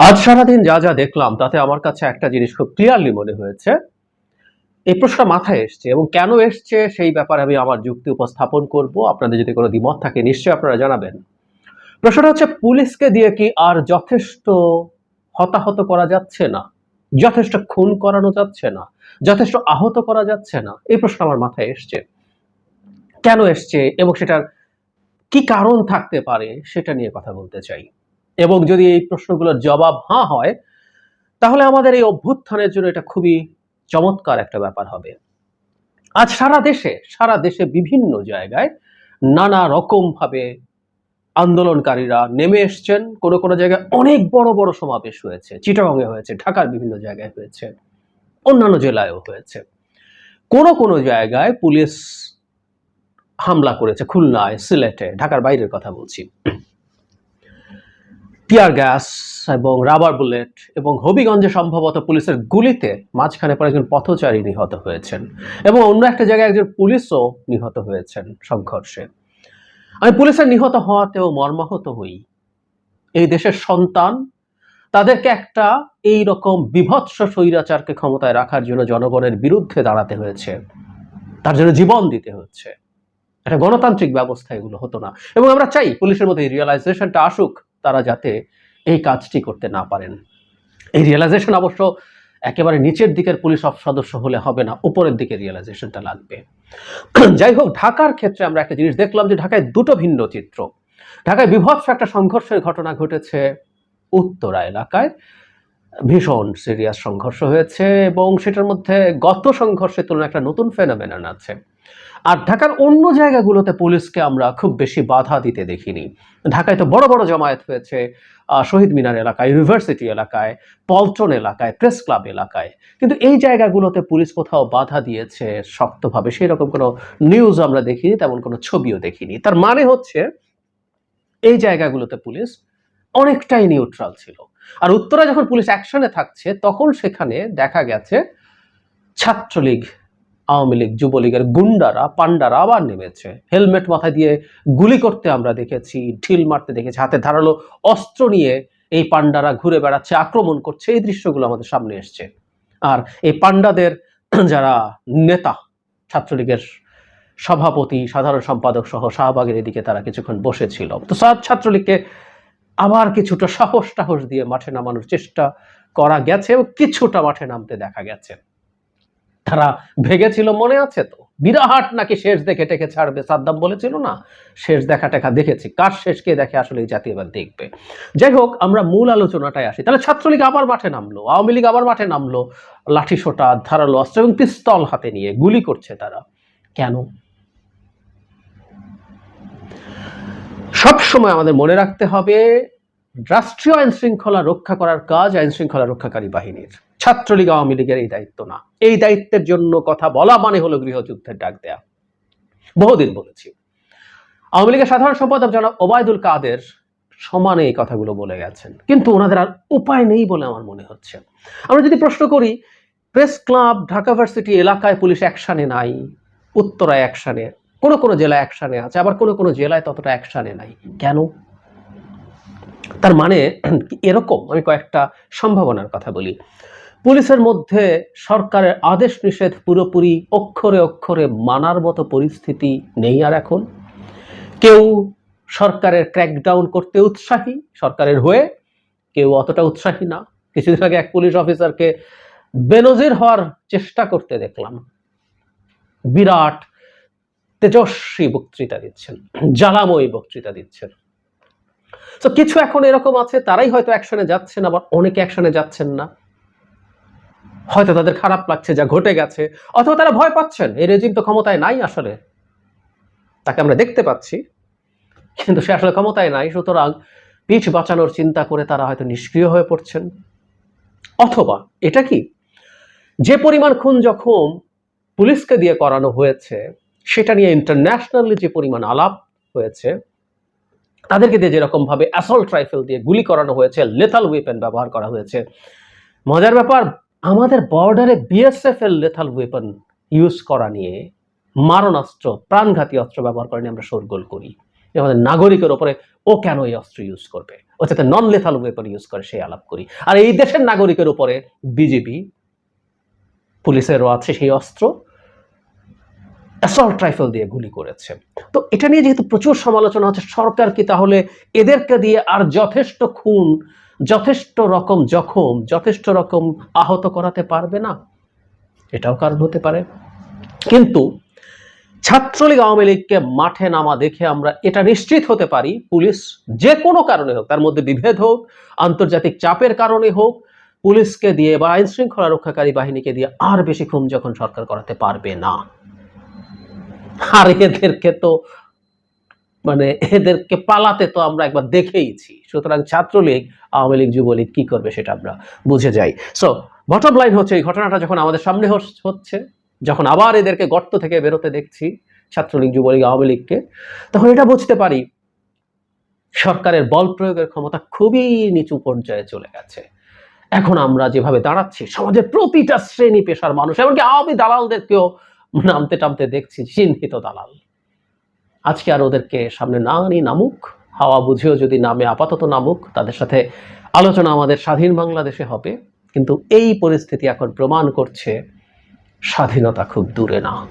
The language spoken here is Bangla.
আজ সারাদিন যা যা দেখলাম, তাতে আমার কাছে একটা জিনিস খুব ক্লিয়ারলি মনে হয়েছে। এই প্রশ্নটা মাথায় এসছে এবং কেন এসছে সেই ব্যাপারে আমি আমার যুক্তি উপস্থাপন করব। আপনাদের যদি কোনো দ্বিমত থাকে, নিশ্চয়ই আপনারা জানাবেন। প্রশ্নটা হচ্ছে, পুলিশকে দিয়ে কি আর যথেষ্ট হতাহত করা যাচ্ছে না? যথেষ্ট খুন করানো যাচ্ছে না? যথেষ্ট আহত করা যাচ্ছে না? এই প্রশ্ন আমার মাথায় এসছে। কেন এসছে এবং সেটার কি কারণ থাকতে পারে, সেটা নিয়ে কথা বলতে চাই। এবং যদি এই প্রশ্নগুলোর জবাব হাঁ হয়, তাহলে আমাদের এই অভ্যুত্থানের জন্য এটা খুবই চমৎকার একটা ব্যাপার হবে। আজ সারা দেশে সারা দেশে বিভিন্ন জায়গায় নানা রকম ভাবে আন্দোলনকারীরা নেমে এসছেন। কোনো কোনো জায়গায় অনেক বড় বড় সমাবেশ হয়েছে। চিটাগংয়ে হয়েছে, ঢাকার বিভিন্ন জায়গায় হয়েছে, অন্যান্য জেলায়ও হয়েছে। কোনো কোনো জায়গায় পুলিশ হামলা করেছে খুলনায়, সিলেটে, ঢাকার বাইরের কথা বলছি। টিয়ার গ্যাস এবং রাবার বুলেট এবং হবিগঞ্জে সম্ভবত পুলিশের গুলিতে মাঝখানে পরে একজন পথচারী নিহত হয়েছেন এবং অন্য একটা জায়গায় একজন পুলিশও নিহত হয়েছেন সংঘর্ষে। আমি পুলিশের নিহত হওয়াতেও মর্মাহত হই। এই দেশের সন্তান, তাদেরকে একটা এই রকম বিভৎস স্বৈরাচারকে ক্ষমতায় রাখার জন্য জনগণের বিরুদ্ধে দাঁড়াতে হয়েছে। তার জন্য জীবন দিতে হচ্ছে। একটা গণতান্ত্রিক ব্যবস্থা এগুলো হতো না। এবং আমরা চাই পুলিশের মধ্যে রিয়েলাইজেশনটা আসুক। তারা যাতে এই কাজটি করতে না পারেন। এই রিয়েলাইজেশন অবশ্য একেবারে নিচের দিকের পুলিশ অফ সদস্য হলে হবে না, উপরের দিকে রিয়েলাইজেশনটা লাগবে। যাই হোক, ঢাকার ক্ষেত্রে আমরা একটা জিনিস দেখলাম যে ঢাকায় দুটো ভিন্ন চিত্র। ঢাকায় বিভৎস একটা সংঘর্ষের ঘটনা ঘটেছে উত্তরা এলাকায়। ভীষণ সিরিয়াস সংঘর্ষ হয়েছে এবং সেটার মধ্যে গত সংঘর্ষের তুলনায় একটা নতুন ফেনোমেনন আছে। আর ঢাকার অন্য জায়গাগুলোতে পুলিশকে আমরা খুব বেশি বাধা দিতে দেখিনি। ঢাকায় তো বড় বড় জমায়েত হয়েছে শহীদ মিনার এলাকায়, ইউনিভার্সিটি এলাকায়, পল্টন এলাকায়, প্রেস ক্লাব এলাকায়। কিন্তু এই জায়গাগুলোতে পুলিশ কোথাও বাধা দিয়েছে শক্তভাবে সেই রকম কোনো নিউজ আমরা দেখিনি, তেমন কোনো ছবিও দেখিনি। তার মানে হচ্ছে, এই জায়গাগুলোতে পুলিশ অনেকটাই নিউট্রাল ছিল। আর উত্তরা যখন পুলিশ অ্যাকশনে থাকছে, তখন সেখানে দেখা গেছে ছাত্রলীগ আওয়ামী লীগ, যুবলীগের গুন্ডারা পান্ডারা আবার নেমেছে। হেলমেট মাথায় দিয়ে গুলি করতে আমরা দেখেছি, ঢিল মারতে দেখেছি, হাতে ধারালো অস্ত্র নিয়ে এই পান্ডারা ঘুরে বেড়াচ্ছে, আক্রমণ করছে। এই দৃশ্যগুলো আমাদের সামনে এসছে। আর এই পান্ডাদের যারা নেতা, ছাত্রলীগের সভাপতি, সাধারণ সম্পাদক সহ শাহবাগের এদিকে তারা কিছুক্ষণ বসেছিল। তো সব ছাত্রলীগকে আবার কিছুটা সাহস টাহস দিয়ে মাঠে নামানোর চেষ্টা করা গেছে এবং কিছুটা মাঠে নামতে দেখা গেছে। তারা ভেগেছিল মনে আছে তো? বিরাট নাকি শেষ দেখে টেকে ছাড়বে, সাদ্দাম বলেছিল না? শেষ দেখা টেকা দেখেছি। কার শেষ, কে দেখে আসলে এই জাতি এবার দেখবে। যাই হোক, আমরা মূল আলোচনাটায় আসি। তাহলে ছাত্রলীগ আবার মাঠে নামলো, আওয়ামী লীগ আবার মাঠে নামলো, লাঠি সোটা, ধারালো অস্ত্র এবং পিস্তল হাতে নিয়ে গুলি করছে তারা। কেন? সব সময় আমাদের মনে রাখতে হবে রাষ্ট্রীয় আইন শৃঙ্খলা রক্ষা করার কাজ আইন শৃঙ্খলা রক্ষাকারী বাহিনীর। ছাত্রলীগ আওয়ামী লীগের এই দায়িত্ব না। এই দায়িত্বের জন্য কথা বলা মানে হলো গৃহযুদ্ধের ডাক দেয়া। বহুদিন বলেছি। আওয়ামী লীগের সাধারণ সম্পাদক জনাব ওবায়দুল কাদের সমানে এই কথাগুলো বলে গেছেন। কিন্তু ওনাদের আর উপায় নেই বলে আমার মনে হচ্ছে। আমরা যদি প্রশ্ন করি, প্রেস ক্লাব, ঢাকা ভার্সিটি এলাকায় পুলিশ অ্যাকশানে নাই, উত্তরায় অ্যাকশানে কোনো কোনো জেলায় অ্যাকশানে আছে, আবার কোনো কোনো জেলায় ততটা অ্যাকশানে নাই। কেন? তার মানে এরকম আমি কয়েকটা সম্ভাবনার কথা বলি। পুলিশের মধ্যে সরকারের আদেশ নিষেধ পুরোপুরি অক্ষরে অক্ষরে মানার মতো পরিস্থিতি নেই আর এখন। কেউ সরকারের ক্র্যাকডাউন করতে উৎসাহী সরকারের হয়ে, কেউ অতটা উৎসাহী না। কিছুদিন আগে এক পুলিশ অফিসারকে বেনজির হওয়ার চেষ্টা করতে দেখলাম। বিরাট তেজস্বী বক্তৃতা দিচ্ছেন, জ্বালাময়ী বক্তৃতা দিচ্ছেন। তো কিছু এখন এরকম আছে, তারাই হয়তো অ্যাকশনে যাচ্ছেন, আবার অনেকে অ্যাকশনে যাচ্ছেন না। হয়তো তাদের খারাপ লাগছে যা ঘটে গেছে, অথবা তারা ভয় পাচ্ছেন, এই রেজিম তো ক্ষমতায় নাই আসলে। তাকে আমরা দেখতে পাচ্ছি, কিন্তু সে আসলে ক্ষমতায় নাই, সুতরাং পিঠ বাঁচানোর চিন্তা করে তারা হয়তো নিষ্ক্রিয় হয়ে পড়ছেন। অথবা এটা কি? যে পরিমাণ খুন যখন পুলিশকে দিয়ে করানো হয়েছে, সেটা নিয়ে ইন্টারন্যাশনালি যে পরিমাণ আলাপ হয়েছে তাদেরকে দিয়ে যেরকম ভাবে অ্যাসল্ট রাইফেল দিয়ে গুলি করানো হয়েছে লেথাল ওয়েপেন ব্যবহার করা হয়েছে। মজার ব্যাপার, আমাদের বর্ডারে বিএসএফ এর লেথাল ওয়েপন ইউজ করা নিয়ে মারণাস্ত্র, প্রাণঘাতী অস্ত্র ব্যবহার করে নিয়ে আমরা শোরগোল করি। আমাদের নাগরিকের ওপরে ও কেন এই অস্ত্র ইউজ করবে? ও যাতে নন লেথাল ওয়েপন ইউজ করে, সেই আলাপ করি। আর এই দেশের নাগরিকের উপরে বিজেপি পুলিশেরও আছে সেই অস্ত্র। অ্যাসল্ট রাইফেল দিয়ে গুলি করেছে। তো এটা নিয়ে যেহেতু প্রচুর সমালোচনা হচ্ছে, সরকার কি তাহলে এদেরকে দিয়ে আর যথেষ্ট খুন, যথেষ্ট রকম জখম, যথেষ্ট রকম আহত করাতে পারবে না? এটাও কারণ হতে পারে। কিন্তু ছাত্রলীগ আওয়ামী লীগকে মাঠে নামা দেখে আমরা এটা নিশ্চিত হতে পারি, পুলিশ যে কোনো কারণে হোক, তার মধ্যে বিভেদ হোক, আন্তর্জাতিক চাপের কারণে হোক, পুলিশকে দিয়ে বা আইন শৃঙ্খলা রক্ষাকারী বাহিনীকে দিয়ে আর বেশি খুন যখন সরকার করাতে পারবে না। আর এদেরকে তো মানে এদেরকে পালাতে তো আমরা একবার দেখেইছি। সুতরাং ছাত্রলীগ, আওয়ামী লীগ, যুবলীগ কি করবে সেটা আমরা বুঝে যাই। সো বটম লাইন হচ্ছে এই ঘটনাটা যখন আমাদের সামনে হচ্ছে, যখন আবার এদেরকে গর্ত থেকে বেরোতে দেখছি, ছাত্রলীগ, যুবলীগ, আওয়ামী লীগকে, তখন এটা বুঝতে পারি, সরকারের বল প্রয়োগের ক্ষমতা খুবই নিচু পর্যায়ে চলে গেছে। এখন আমরা যেভাবে দাঁড়াচ্ছি, সমাজের প্রতিটা শ্রেণি পেশার মানুষ, এমনকি আওয়ামী দালালদেরকেও নামতে টামতে দেখছি চিহ্নিত দালাল। আজকে আর ওদেরকে সামনে না আনি নামুক, হাওয়া বুঝেও যদি নামে আপাতত নামুক, তাদের সাথে আলোচনা আমাদের স্বাধীন বাংলাদেশে হবে। কিন্তু এই পরিস্থিতি এখন প্রমাণ করছে স্বাধীনতা খুব দূরে না।